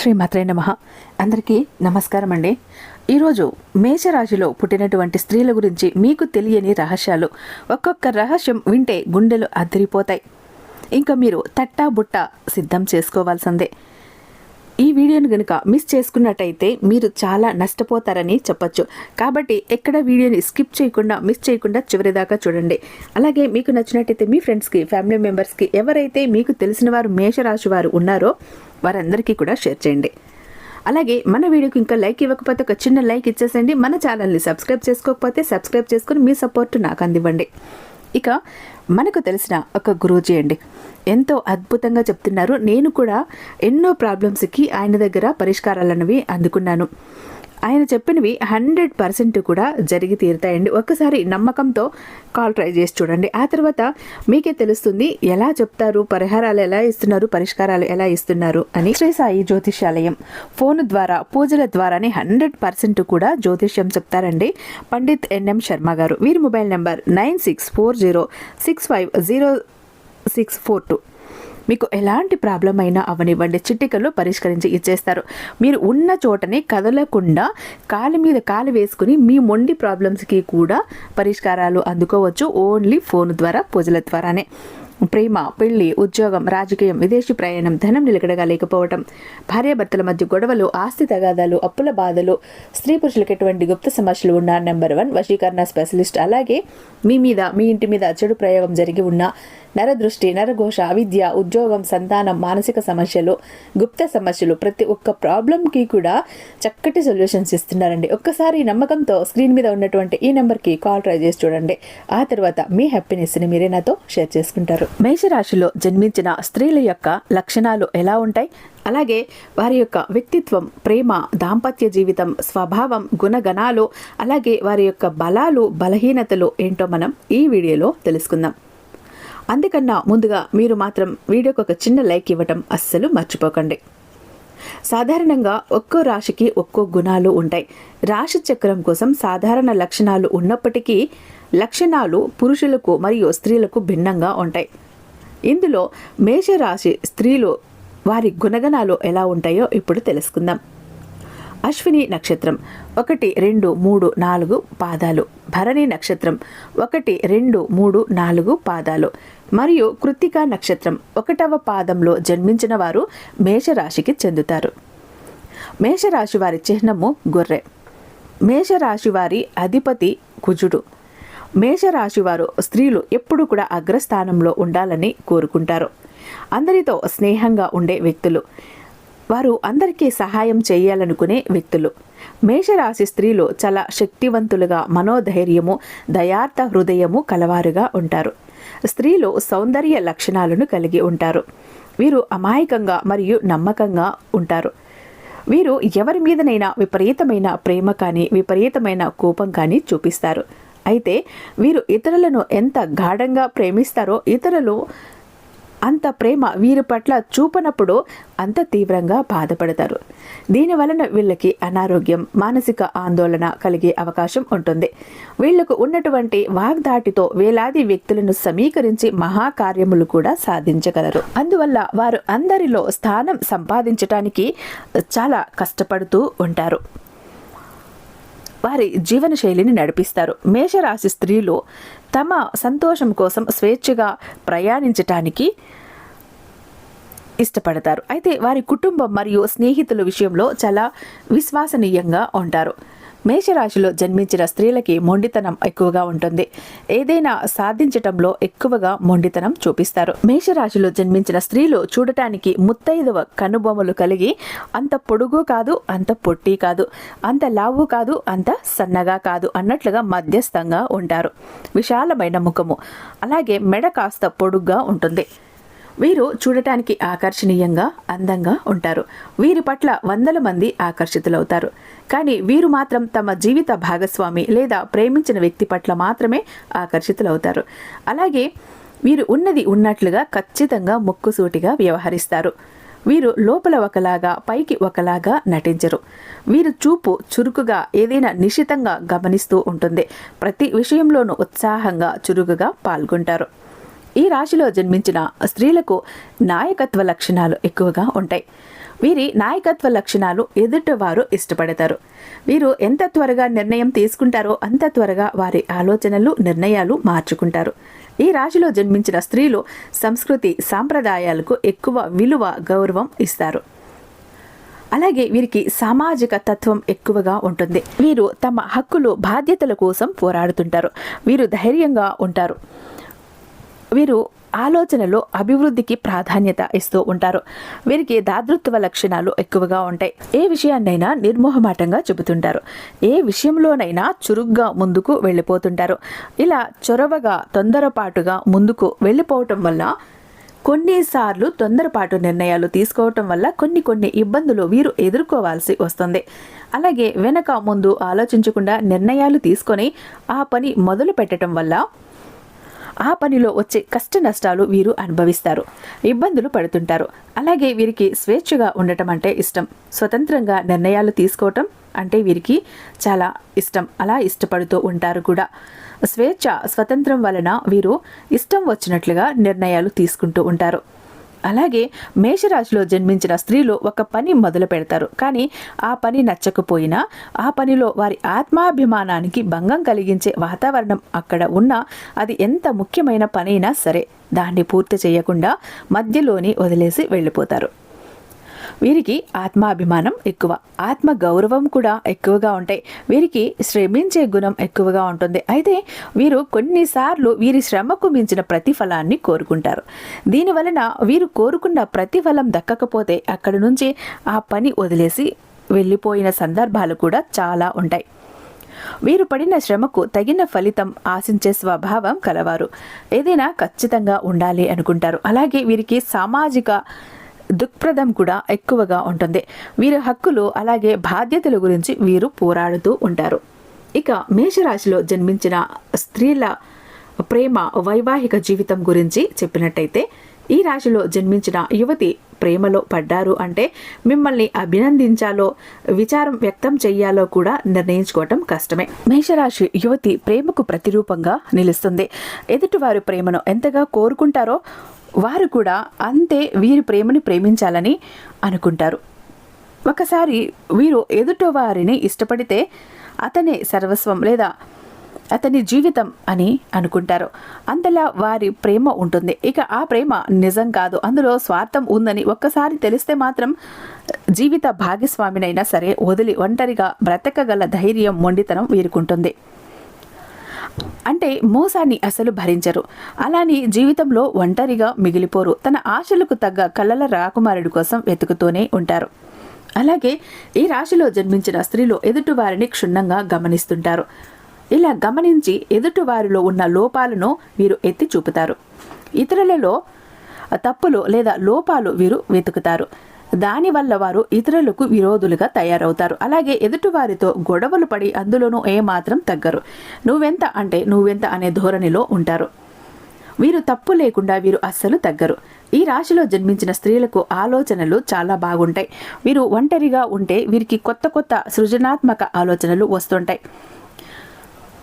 శ్రీమాత్రే నమ. అందరికీ నమస్కారం అండి. ఈరోజు మేషరాశిలో పుట్టినటువంటి స్త్రీల గురించి మీకు తెలియని రహస్యాలు. ఒక్కొక్క రహస్యం వింటే గుండెలు అదిరిపోతాయి. ఇంకా మీరు తట్టా బుట్ట సిద్ధం చేసుకోవాల్సిందే. ఈ వీడియోను కనుక మిస్ చేసుకున్నట్టయితే మీరు చాలా నష్టపోతారని చెప్పొచ్చు. కాబట్టి ఎక్కడ వీడియోని స్కిప్ చేయకుండా మిస్ చేయకుండా చివరిదాకా చూడండి. అలాగే మీకు నచ్చినట్టయితే మీ ఫ్రెండ్స్కి ఫ్యామిలీ మెంబర్స్కి ఎవరైతే మీకు తెలిసిన వారు మేషరాశి వారు ఉన్నారో వారందరికీ కూడా షేర్ చేయండి. అలాగే మన వీడియోకి ఇంకా లైక్ ఇవ్వకపోతే ఒక చిన్న లైక్ ఇచ్చేసండి మన ఛానల్ని సబ్స్క్రైబ్ చేసుకోకపోతే సబ్స్క్రైబ్ చేసుకుని మీ సపోర్ట్ నాకు అందివ్వండి. ఇక మనకు తెలిసిన ఒక గురూజీ అండి. ఎంతో అద్భుతంగా చెప్తున్నారు. నేను కూడా ఎన్నో ప్రాబ్లమ్స్కి ఆయన దగ్గర పరిష్కారాలన్నవి అందుకున్నాను. ఆయన చెప్పినవి హండ్రెడ్ పర్సెంట్ కూడా జరిగి తీరుతాయండి. ఒక్కసారి నమ్మకంతో కాల్ ట్రై చేసి చూడండి. ఆ తర్వాత మీకే తెలుస్తుంది ఎలా చెప్తారు పరిహారాలు ఎలా ఇస్తున్నారు పరిష్కారాలు ఎలా ఇస్తున్నారు అని. శ్రీ సాయి జ్యోతిష్యాలయం ఫోన్ ద్వారా పూజల ద్వారానే హండ్రెడ్ పర్సెంట్ కూడా జ్యోతిష్యం చెప్తారండి పండిత్ ఎన్ఎం శర్మ గారు. వీరి mobile number nine six four zero six five zero six four two. మీకు ఎలాంటి ప్రాబ్లం అయినా అవనివ్వండి. చిటికలో పరిష్కరించి ఇచ్చేస్తారు. మీరు ఉన్న చోటనే కదలకుండా కాలు మీద కాలు వేసుకుని మీ మొండి ప్రాబ్లమ్స్కి కూడా పరిష్కారాలు అందుకోవచ్చు. ఓన్లీ ఫోన్ ద్వారా పూజల ద్వారానే. ప్రేమ పెళ్ళి ఉద్యోగం రాజకీయం విదేశీ ప్రయాణం ధనం నిలకడగా లేకపోవటం భార్యాభర్తల మధ్య గొడవలు ఆస్తి తగాదాలు అప్పుల బాధలు స్త్రీ పురుషులకు ఎటువంటి గుప్త సమస్యలు ఉన్న నెంబర్ వన్ వశీకరణ స్పెషలిస్ట్. అలాగే మీ మీద మీ ఇంటి మీద చెడు ప్రయోగం జరిగి ఉన్న నరదృష్టి నరఘోష అవిద్య ఉద్యోగం సంతానం మానసిక సమస్యలు గుప్త సమస్యలు ప్రతి ఒక్క ప్రాబ్లంకి కూడా చక్కటి సొల్యూషన్స్ ఇస్తున్నారండి. ఒక్కసారి నమ్మకంతో స్క్రీన్ మీద ఉన్నటువంటి ఈ నెంబర్కి కాల్ ట్రై చేసి చూడండి. ఆ తర్వాత మీ హ్యాపీనెస్ని మీరే నాతో షేర్ చేసుకుంటారు. మేషరాశిలో జన్మించిన స్త్రీల యొక్క లక్షణాలు ఎలా ఉంటాయి? అలాగే వారి యొక్క వ్యక్తిత్వం ప్రేమ దాంపత్య జీవితం స్వభావం గుణగణాలు అలాగే వారి యొక్క బలాలు బలహీనతలు ఏంటో మనం ఈ వీడియోలో తెలుసుకుందాం. అందుకన్నా ముందుగా మీరు మాత్రం వీడియోకి ఒక చిన్న లైక్ ఇవ్వటం అస్సలు మర్చిపోకండి. సాధారణంగా ఒక్కో రాశికి ఒక్కో గుణాలు ఉంటాయి. రాశి చక్రం కోసం సాధారణ లక్షణాలు ఉన్నప్పటికీ లక్షణాలు పురుషులకు మరియు స్త్రీలకు భిన్నంగా ఉంటాయి. ఇందులో మేషరాశి స్త్రీలు వారి గుణగణాలు ఎలా ఉంటాయో ఇప్పుడు తెలుసుకుందాం. అశ్విని నక్షత్రం ఒకటి రెండు మూడు నాలుగు పాదాలు. భరణి నక్షత్రం ఒకటి రెండు మూడు నాలుగు పాదాలు. మరియు కృత్తికా నక్షత్రం ఒకటవ పాదంలో జన్మించిన వారు మేషరాశికి చెందుతారు. మేషరాశి వారి చిహ్నము గొర్రె. మేషరాశి వారి అధిపతి కుజుడు. మేషరాశి వారు స్త్రీలు ఎప్పుడు కూడా అగ్రస్థానంలో ఉండాలని కోరుకుంటారు. అందరితో స్నేహంగా ఉండే వ్యక్తులు. వారు అందరికీ సహాయం చేయాలనుకునే వ్యక్తులు. మేషరాశి స్త్రీలు చాలా శక్తివంతులుగా మనోధైర్యము దయార్థ హృదయము కలవారుగా ఉంటారు. స్త్రీలు సౌందర్య లక్షణాలను కలిగి ఉంటారు. వీరు అమాయకంగా మరియు నమ్మకంగా ఉంటారు. వీరు ఎవరి మీదనైనా విపరీతమైన ప్రేమ కానీ విపరీతమైన కోపం కానీ చూపిస్తారు. అయితే వీరు ఇతరులను ఎంత గాఢంగా ప్రేమిస్తారో ఇతరులు అంత ప్రేమ వీరి పట్ల చూపనప్పుడు అంత తీవ్రంగా బాధపడతారు. దీని వలన వీళ్ళకి అనారోగ్యం మానసిక ఆందోళన కలిగే అవకాశం ఉంటుంది. వీళ్ళకు ఉన్నటువంటి వాగ్దాటితో వేలాది వ్యక్తులను సమీకరించి మహాకార్యములు కూడా సాధించగలరు. అందువల్ల వారు అందరిలో స్థానం సంపాదించటానికి చాలా కష్టపడుతూ ఉంటారు. వారి జీవన శైలిని నడిపిస్తారు. మేషరాశి స్త్రీలు తమ సంతోషం కోసం స్వేచ్ఛగా ప్రయాణించటానికి ఇష్టపడతారు. అయితే వారి కుటుంబం మరియు స్నేహితుల విషయంలో చాలా విశ్వసనీయంగా ఉంటారు. మేషరాశిలో జన్మించిన స్త్రీలకి మొండితనం ఎక్కువగా ఉంటుంది. ఏదైనా సాధించటంలో ఎక్కువగా మొండితనం చూపిస్తారు. మేషరాశిలో జన్మించిన స్త్రీలు చూడటానికి ముత్తైదవ కనుబొమ్మలు కలిగి అంత పొడుగు కాదు అంత పొట్టి కాదు అంత లావు కాదు అంత సన్నగా కాదు అన్నట్లుగా మధ్యస్థంగా ఉంటారు. విశాలమైన ముఖము అలాగే మెడ కాస్త పొడుగ్గా ఉంటుంది. వీరు చూడటానికి ఆకర్షణీయంగా అందంగా ఉంటారు. వీరి పట్ల వందల మంది ఆకర్షితులవుతారు. కానీ వీరు మాత్రం తమ జీవిత భాగస్వామి లేదా ప్రేమించిన వ్యక్తి పట్ల మాత్రమే ఆకర్షితులవుతారు. అలాగే వీరు ఉన్నది ఉన్నట్లుగా ఖచ్చితంగా ముక్కుసూటిగా వ్యవహరిస్తారు. వీరు లోపల ఒకలాగా పైకి ఒకలాగా నటించరు. వీరు చూపు చురుకుగా ఏదైనా నిశితంగా గమనిస్తూ ఉంటుంది. ప్రతి విషయంలోనూ ఉత్సాహంగా చురుకుగా పాల్గొంటారు. ఈ రాశిలో జన్మించిన స్త్రీలకు నాయకత్వ లక్షణాలు ఎక్కువగా ఉంటాయి. వీరి నాయకత్వ లక్షణాలు ఎదుటివారు ఇష్టపడతారు. వీరు ఎంత త్వరగా నిర్ణయం తీసుకుంటారో అంత త్వరగా వారి ఆలోచనలు నిర్ణయాలు మార్చుకుంటారు. ఈ రాశిలో జన్మించిన స్త్రీలు సంస్కృతి సాంప్రదాయాలకు ఎక్కువ విలువ గౌరవం ఇస్తారు. అలాగే వీరికి సామాజిక తత్వం ఎక్కువగా ఉంటుంది. వీరు తమ హక్కులు బాధ్యతల కోసం పోరాడుతుంటారు. వీరు ధైర్యంగా ఉంటారు. వీరు ఆలోచనలో అభివృద్ధికి ప్రాధాన్యత ఇస్తూ ఉంటారు. వీరికి దాతృత్వ లక్షణాలు ఎక్కువగా ఉంటాయి. ఏ విషయాన్నైనా నిర్మోహమాటంగా చెబుతుంటారు. ఏ విషయంలోనైనా చురుగ్గా ముందుకు వెళ్ళిపోతుంటారు. ఇలా చొరవగా తొందరపాటుగా ముందుకు వెళ్ళిపోవటం వల్ల కొన్నిసార్లు తొందరపాటు నిర్ణయాలు తీసుకోవటం వల్ల కొన్ని కొన్ని ఇబ్బందులు వీరు ఎదుర్కోవాల్సి వస్తుంది. అలాగే వెనక ముందు ఆలోచించకుండా నిర్ణయాలు తీసుకొని ఆ పని మొదలు పెట్టడం వల్ల ఆ పనిలో వచ్చే కష్ట నష్టాలు వీరు అనుభవిస్తారు. ఇబ్బందులు పడుతుంటారు. అలాగే వీరికి స్వేచ్ఛగా ఉండటం అంటే ఇష్టం. స్వతంత్రంగా నిర్ణయాలు తీసుకోవటం అంటే వీరికి చాలా ఇష్టం. అలా ఇష్టపడుతూ ఉంటారు కూడా. స్వేచ్ఛ స్వతంత్రం వలన వీరు ఇష్టం వచ్చినట్లుగా నిర్ణయాలు తీసుకుంటూ ఉంటారు. అలాగే మేషరాశిలో జన్మించిన స్త్రీలు ఒక పని మొదలు పెడతారు. కానీ ఆ పని నచ్చకపోయినా ఆ పనిలో వారి ఆత్మాభిమానానికి భంగం కలిగించే వాతావరణం అక్కడ ఉన్నా అది ఎంత ముఖ్యమైన పనైనా సరే దాన్ని పూర్తి చేయకుండా మధ్యలోనే వదిలేసి వెళ్ళిపోతారు. వీరికి ఆత్మాభిమానం ఎక్కువ. ఆత్మ గౌరవం కూడా ఎక్కువగా ఉంటాయి వీరికి శ్రమించే గుణం ఎక్కువగా ఉంటుంది. అయితే వీరు కొన్నిసార్లు వీరి శ్రమకు మించిన ప్రతిఫలాన్ని కోరుకుంటారు. దీనివలన వీరు కోరుకున్న ప్రతిఫలం దక్కకపోతే అక్కడి నుంచి ఆ పని వదిలేసి వెళ్ళిపోయిన సందర్భాలు కూడా చాలా ఉంటాయి. వీరు పడిన శ్రమకు తగిన ఫలితం ఆశించే స్వభావం కలవారు. ఏదైనా ఖచ్చితంగా ఉండాలి అనుకుంటారు. అలాగే వీరికి సామాజిక దుక్ప్రదం కూడా ఎక్కువగా ఉంటుంది. వీరి హక్కులు అలాగే బాధ్యతల గురించి వీరు పోరాడుతూ ఉంటారు. ఇక మేషరాశిలో జన్మించిన స్త్రీల ప్రేమ వైవాహిక జీవితం గురించి చెప్పినట్టయితే ఈ రాశిలో జన్మించిన యువతి ప్రేమలో పడ్డారు అంటే మిమ్మల్ని అభినందించాలో విచారం వ్యక్తం చేయాలో కూడా నిర్ణయించుకోవటం కష్టమే. మేషరాశి యువతి ప్రేమకు ప్రతిరూపంగా నిలుస్తుంది. ఎదుటివారి ప్రేమను ఎంతగా కోరుకుంటారో వారు కూడా అంతే వీరి ప్రేమని ప్రేమించాలని అనుకుంటారు. ఒకసారి వీరు ఎదుట వారిని ఇష్టపడితే అతనే సర్వస్వం లేదా అతని జీవితం అని అనుకుంటారు. అంతలా వారి ప్రేమ ఉంటుంది. ఇక ఆ ప్రేమ నిజం కాదు. అందులో స్వార్థం ఉందని ఒక్కసారి తెలిస్తే మాత్రం జీవిత భాగస్వామినైనా సరే వదిలి ఒంటరిగా బ్రతకగల ధైర్యం మొండితనం వీరుకుంటుంది. అంటే మోసాన్ని అసలు భరించరు. అలాని జీవితంలో ఒంటరిగా మిగిలిపోరు. తన ఆశలకు తగ్గ కళ్ళల రాకుమారుడి కోసం వెతుకుతూనే ఉంటారు. అలాగే ఈ రాశిలో జన్మించిన స్త్రీలు ఎదుటివారిని క్షుణ్ణంగా గమనిస్తుంటారు. ఇలా గమనించి ఎదుటివారిలో ఉన్న లోపాలను వీరు ఎత్తి చూపుతారు. ఇతరులలో తప్పులు లేదా లోపాలు వీరు వెతుకుతారు. దానివల్ల వారు ఇతరులకు విరోధులుగా తయారవుతారు. అలాగే ఎదుటివారితో గొడవలు పడి అందులోనూ ఏమాత్రం తగ్గరు. నువ్వెంత అంటే నువ్వెంత అనే ధోరణిలో ఉంటారు. వీరు తప్పు లేకుండా వీరు అస్సలు తగ్గరు. ఈ రాశిలో జన్మించిన స్త్రీలకు ఆలోచనలు చాలా బాగుంటాయి. వీరు ఒంటరిగా ఉంటే వీరికి కొత్త కొత్త సృజనాత్మక ఆలోచనలు వస్తుంటాయి.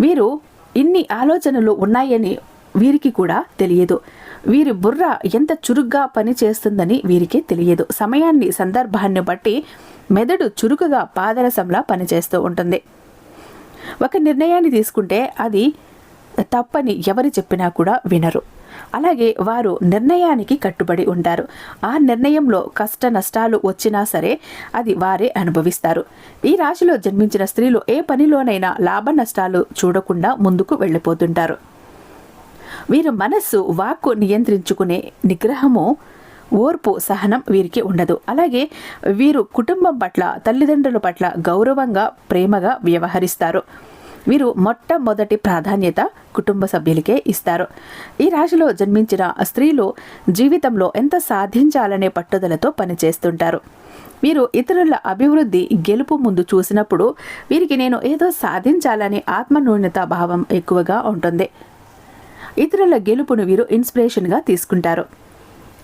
వీరు ఇన్ని ఆలోచనలు ఉన్నాయని వీరికి కూడా తెలియదు. వీరి బుర్ర ఎంత చురుగ్గా పనిచేస్తుందని వీరికి తెలియదు. సమయాన్ని సందర్భాన్ని బట్టి మెదడు చురుకుగా పాదరసంలా పనిచేస్తూ ఉంటుంది. ఒక నిర్ణయాన్ని తీసుకుంటే అది తప్పని ఎవరు చెప్పినా కూడా వినరు. అలాగే వారు నిర్ణయానికి కట్టుబడి ఉంటారు. ఆ నిర్ణయంలో కష్ట నష్టాలు వచ్చినా సరే అది వారే అనుభవిస్తారు. ఈ రాశిలో జన్మించిన స్త్రీలు ఏ పనిలోనైనా లాభ నష్టాలు చూడకుండా ముందుకు వెళ్ళిపోతుంటారు. వీరు మనస్సు వాక్కు నియంత్రించుకునే నిగ్రహము ఓర్పు సహనం వీరికి ఉండదు. అలాగే వీరు కుటుంబం పట్ల తల్లిదండ్రుల పట్ల గౌరవంగా ప్రేమగా వ్యవహరిస్తారు. వీరు మొట్టమొదటి ప్రాధాన్యత కుటుంబ సభ్యులకే ఇస్తారు. ఈ రాశిలో జన్మించిన స్త్రీలు జీవితంలో ఎంత సాధించాలనే పట్టుదలతో పనిచేస్తుంటారు. వీరు ఇతరుల అభివృద్ధి గెలుపు ముందు చూసినప్పుడు వీరికి నేను ఏదో సాధించాలనే ఆత్మన్యూన్యత భావం ఎక్కువగా ఉంటుంది. ఇతరుల గెలుపును వీరు ఇన్స్పిరేషన్గా తీసుకుంటారు.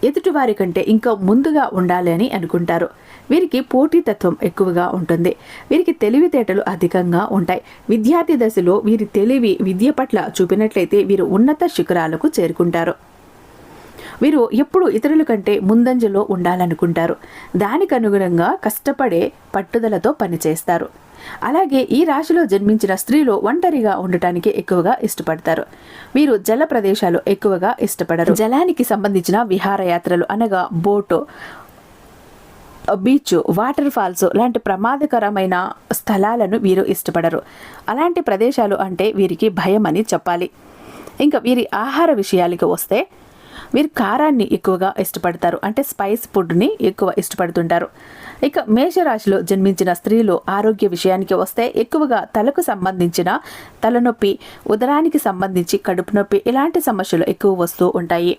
ఎదుటివారి కంటే ఇంకా ముందుగా ఉండాలి అని అనుకుంటారు. వీరికి పోటీతత్వం ఎక్కువగా ఉంటుంది. వీరికి తెలివితేటలు అధికంగా ఉంటాయి. విద్యార్థి దశలో వీరి తెలివి విద్య పట్ల చూపినట్లయితే వీరు ఉన్నత శిఖరాలకు చేరుకుంటారు. వీరు ఎప్పుడు ఇతరుల కంటే ముందంజలో ఉండాలనుకుంటారు. దానికి అనుగుణంగా కష్టపడే పట్టుదలతో పనిచేస్తారు. అలాగే ఈ రాశిలో జన్మించిన స్త్రీలు ఒంటరిగా ఉండటానికి ఎక్కువగా ఇష్టపడతారు. వీరు జల ప్రదేశాలు ఎక్కువగా ఇష్టపడరు. జలానికి సంబంధించిన విహారయాత్రలు అనగా బోటు బీచ్ వాటర్ ఫాల్స్ లాంటి ప్రమాదకరమైన స్థలాలను వీరు ఇష్టపడరు. అలాంటి ప్రదేశాలు అంటే వీరికి భయం అని చెప్పాలి. ఇంకా వీరి ఆహార విషయాలకి వస్తే వీరు కారాన్ని ఎక్కువగా ఇష్టపడతారు. అంటే స్పైస్ ఫుడ్ని ఎక్కువ ఇష్టపడుతుంటారు. ఇక మేషరాశిలో జన్మించిన స్త్రీలు ఆరోగ్య విషయానికి వస్తే ఎక్కువగా తలకు సంబంధించిన తలనొప్పి ఉదరానికి సంబంధించి కడుపు నొప్పి ఇలాంటి సమస్యలు ఎక్కువ వస్తూ ఉంటాయి.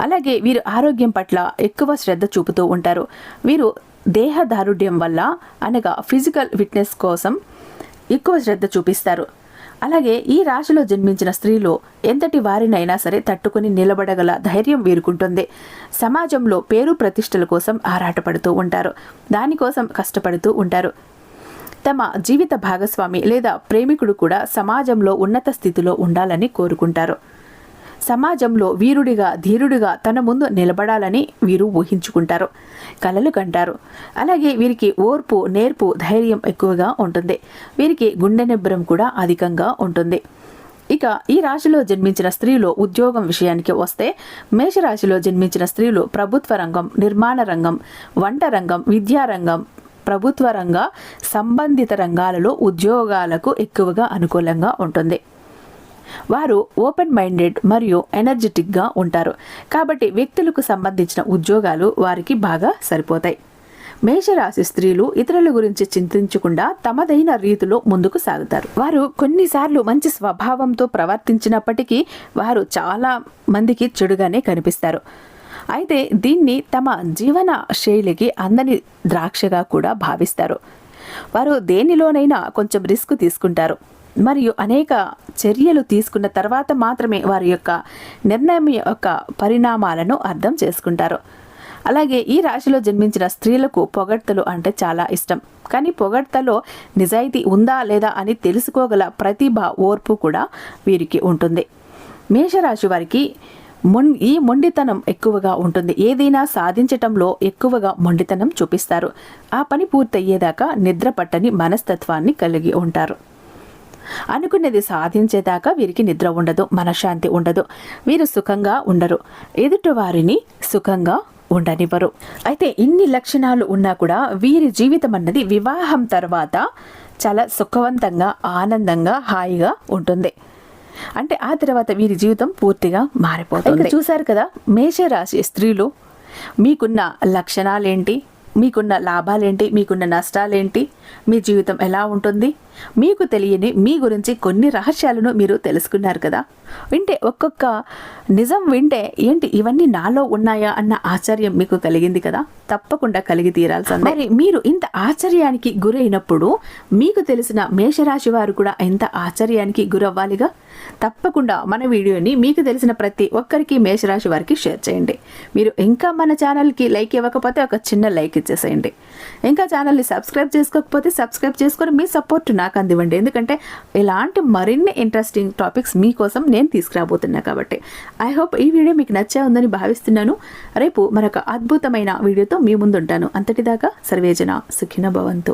అలాగే వీరు ఆరోగ్యం పట్ల ఎక్కువ శ్రద్ధ చూపుతూ ఉంటారు. వీరు దేహ దారుఢ్యం వల్ల అనగా ఫిజికల్ ఫిట్నెస్ కోసం ఎక్కువ శ్రద్ధ చూపిస్తారు. అలాగే ఈ రాశిలో జన్మించిన స్త్రీలు ఎంతటి వారినైనా సరే తట్టుకుని నిలబడగల ధైర్యం వీరుకుంటుంది. సమాజంలో పేరు ప్రతిష్టల కోసం ఆరాటపడుతూ ఉంటారు. దానికోసం కష్టపడుతూ ఉంటారు. తమ జీవిత భాగస్వామి లేదా ప్రేమికుడు కూడా సమాజంలో ఉన్నత స్థితిలో ఉండాలని కోరుకుంటారు. సమాజంలో వీరుడిగా ధీరుడిగా తన ముందు నిలబడాలని వీరు ఊహించుకుంటారు. కలలు కంటారు. అలాగే వీరికి ఓర్పు నేర్పు ధైర్యం ఎక్కువగా ఉంటుంది. వీరికి గుండె నిబ్బరం కూడా అధికంగా ఉంటుంది. ఇక ఈ రాశిలో జన్మించిన స్త్రీలు ఉద్యోగం విషయానికి వస్తే మేషరాశిలో జన్మించిన స్త్రీలు ప్రభుత్వ రంగం నిర్మాణ రంగం వంట రంగం విద్యారంగం ప్రభుత్వ రంగ సంబంధిత రంగాలలో ఉద్యోగాలకు ఎక్కువగా అనుకూలంగా ఉంటుంది. వారు ఓపెన్ మైండెడ్ మరియు ఎనర్జెటిక్గా ఉంటారు. కాబట్టి వ్యక్తులకు సంబంధించిన ఉద్యోగాలు వారికి బాగా సరిపోతాయి. మేషరాశి స్త్రీలు ఇతరుల గురించి చింతించకుండా తమదైన రీతిలో ముందుకు సాగుతారు. వారు కొన్నిసార్లు మంచి స్వభావంతో ప్రవర్తించినప్పటికీ వారు చాలా మందికి చెడుగానే కనిపిస్తారు. అయితే దీన్ని తమ జీవన శైలికి అందని ద్రాక్షగా కూడా భావిస్తారు. వారు దేనిలోనైనా కొంచెం రిస్క్ తీసుకుంటారు. మరియు అనేక చర్యలు తీసుకున్న తర్వాత మాత్రమే వారి యొక్క నిర్ణయం యొక్క పరిణామాలను అర్థం చేసుకుంటారు. అలాగే ఈ రాశిలో జన్మించిన స్త్రీలకు పొగడ్తలు అంటే చాలా ఇష్టం. కానీ పొగడ్తలో నిజాయితీ ఉందా లేదా అని తెలుసుకోగల ప్రతిభ ఓర్పు కూడా వీరికి ఉంటుంది. మేషరాశి వారికి మొం ఈ మొండితనం ఎక్కువగా ఉంటుంది. ఏదైనా సాధించటంలో ఎక్కువగా మొండితనం చూపిస్తారు. ఆ పని పూర్తయ్యేదాకా నిద్ర పట్టని మనస్తత్వాన్ని కలిగి ఉంటారు. అనుకున్నది సాధించేదాకా వీరికి నిద్ర ఉండదు మనశ్శాంతి ఉండదు. వీరు సుఖంగా ఉండరు. ఎదుటి వారిని సుఖంగా ఉండనివ్వరు. అయితే ఇన్ని లక్షణాలు ఉన్నా కూడా వీరి జీవితం అన్నది వివాహం తర్వాత చాలా సుఖవంతంగా ఆనందంగా హాయిగా ఉంటుంది. అంటే ఆ తర్వాత వీరి జీవితం పూర్తిగా మారిపోతుంది. చూశారు కదా మేషరాశి స్త్రీలు మీకున్న లక్షణాలేంటి? మీకున్న లాభాలేంటి? మీకున్న నష్టాలేంటి? మీ జీవితం ఎలా ఉంటుంది? మీకు తెలియని మీ గురించి కొన్ని రహస్యాలను మీరు తెలుసుకున్నారు కదా? వింటే ఒక్కొక్క నిజం వింటే ఏంటి ఇవన్నీ నాలో ఉన్నాయా అన్న ఆశ్చర్యం మీకు కలిగింది కదా? తప్పకుండా కలిగి తీరాల్సింది. మరి మీరు ఇంత ఆశ్చర్యానికి గురైనప్పుడు మీకు తెలిసిన మేషరాశి వారు కూడా ఇంత ఆశ్చర్యానికి గురవ్వాలిగా? తప్పకుండా మన వీడియోని మీకు తెలిసిన ప్రతి ఒక్కరికి మేషరాశి వారికి షేర్ చేయండి. మీరు ఇంకా మన ఛానల్కి లైక్ ఇవ్వకపోతే ఒక చిన్న లైక్ ఇచ్చేసేయండి. ఇంకా ఛానల్ని సబ్స్క్రైబ్ చేసుకోకపోతే సబ్స్క్రైబ్ చేసుకొని మీ సపోర్ట్ నాకు అందివ్వండి. ఎందుకంటే ఇలాంటి మరిన్ని ఇంట్రెస్టింగ్ టాపిక్స్ మీకోసం నేను తీసుకురాబోతున్నా కాబట్టి. ఐ హోప్ ఈ వీడియో మీకు నచ్చే ఉందని భావిస్తున్నాను. రేపు మరొక అద్భుతమైన వీడియోతో మీ ముందుంటాను. అంతటిదాకా సర్వేజన సుఖిన భవంతు.